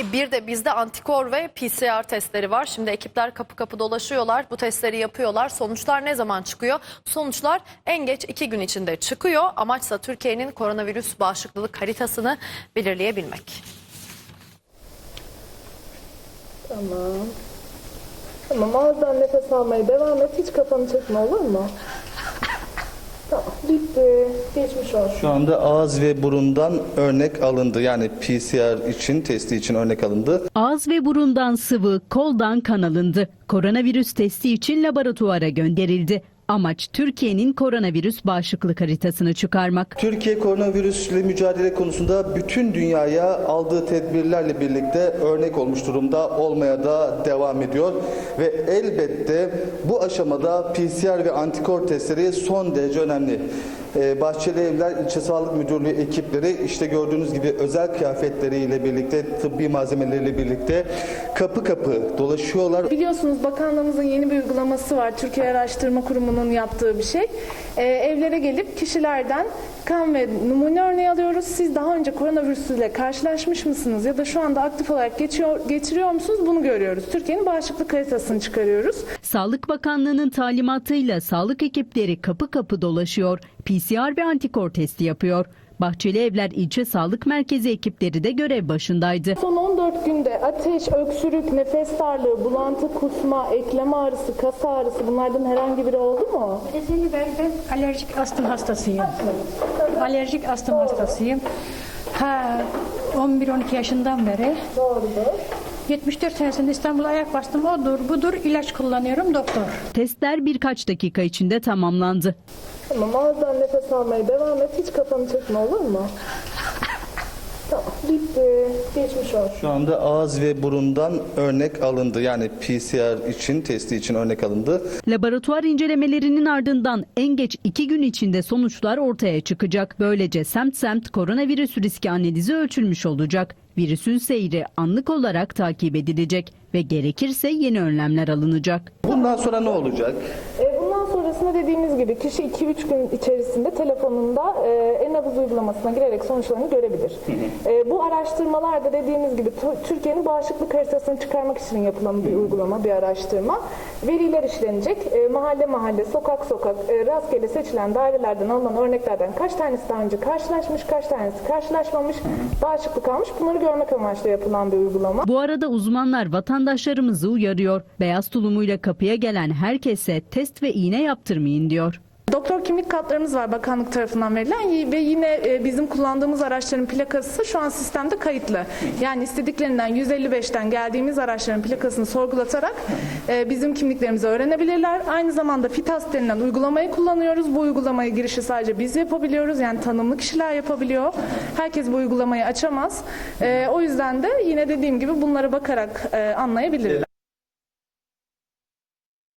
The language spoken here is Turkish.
E, Bir de bizde antikor ve PCR testleri var. Şimdi ekipler kapı kapı dolaşıyorlar. Bu testleri yapıyorlar. Sonuçlar ne zaman çıkıyor? Sonuçlar en geç iki gün içinde çıkıyor. Amaçsa Türkiye'nin koronavirüs bağışıklılık haritasını belirleyebilmek. Tamam. Tamam ağızdan nefes almaya devam et. Hiç kafanı çekme olur mu? Bitti. Geçmiş olsun. Şu anda ağız ve burundan örnek alındı. Yani PCR için, testi için örnek alındı. Ağız ve burundan sıvı, koldan kan alındı. Koronavirüs testi için laboratuvara gönderildi. Amaç Türkiye'nin koronavirüs bağışıklık haritasını çıkarmak. Türkiye koronavirüsle mücadele konusunda bütün dünyaya aldığı tedbirlerle birlikte örnek olmuş durumda olmaya da devam ediyor. Ve elbette bu aşamada PCR ve antikor testleri son derece önemli. Ee, Bahçeli Evler İlçe Sağlık Müdürlüğü ekipleri işte gördüğünüz gibi özel kıyafetleriyle birlikte, tıbbi malzemeleriyle birlikte kapı kapı dolaşıyorlar. Biliyorsunuz bakanlığımızın yeni bir uygulaması var. Türkiye Araştırma Kurumu'nun yaptığı bir şey. Ee, evlere gelip kişilerden kan ve numune örneği alıyoruz. Siz daha önce koronavirüsüyle karşılaşmış mısınız ya da şu anda aktif olarak geçiyor, geçiriyor musunuz bunu görüyoruz. Türkiye'nin bağışıklık haritasını çıkarıyoruz. Sağlık Bakanlığı'nın talimatıyla sağlık ekipleri kapı kapı dolaşıyor. PCR ve antikor testi yapıyor. Bahçeli Evler İlçe Sağlık Merkezi ekipleri de görev başındaydı. Son 14 günde ateş, öksürük, nefes darlığı, bulantı, kusma, eklem ağrısı, kas ağrısı bunlardan herhangi biri oldu mu? Şimdi ben, ben alerjik astım hastasıyım. Alerjik astım hastasıyım. Ha 11-12 yaşından beri Doğrudur. 74 senesinde İstanbul'a ayak bastım. Odur budur ilaç kullanıyorum doktor. Testler birkaç dakika içinde tamamlandı. Tamam ağızdan nefes almaya devam et. Hiç kafanı çekme olur mu? Bitti. Geçmiş olsun. Şu anda ağız ve burundan örnek alındı. Yani PCR için, testi için örnek alındı. Laboratuvar incelemelerinin ardından en geç iki gün içinde sonuçlar ortaya çıkacak. Böylece semt semt koronavirüs riski analizi ölçülmüş olacak. Virüsün seyri anlık olarak takip edilecek ve gerekirse yeni önlemler alınacak. Bundan sonra ne olacak? E, sonrasında dediğimiz gibi kişi 2-3 gün içerisinde telefonunda e, e-nabız uygulamasına girerek sonuçlarını görebilir. E, bu araştırmalar da dediğimiz gibi Türkiye'nin bağışıklık haritasını çıkarmak için yapılan bir uygulama, bir araştırma. Veriler işlenecek. E, mahalle mahalle, sokak sokak, e, rastgele seçilen dairelerden alınan örneklerden kaç tanesi daha önce karşılaşmış, kaç tanesi karşılaşmamış, bağışıklık almış. Bunları görmek amaçlı yapılan bir uygulama. Bu arada uzmanlar vatandaşlarımızı uyarıyor. Beyaz tulumuyla kapıya gelen herkese test ve iğne yaptırmayın diyor. Doktor kimlik kartlarımız var bakanlık tarafından verilen ve yine e, bizim kullandığımız araçların plakası şu an sistemde kayıtlı. Yani istediklerinden 155'ten geldiğimiz araçların plakasını sorgulatarak e, bizim kimliklerimizi öğrenebilirler. Aynı zamanda FİTAS denilen uygulamayı kullanıyoruz. Bu uygulamaya girişi sadece biz yapabiliyoruz. Yani tanımlı kişiler yapabiliyor. Herkes bu uygulamayı açamaz. E, O yüzden de yine dediğim gibi bunlara bakarak anlayabilirler.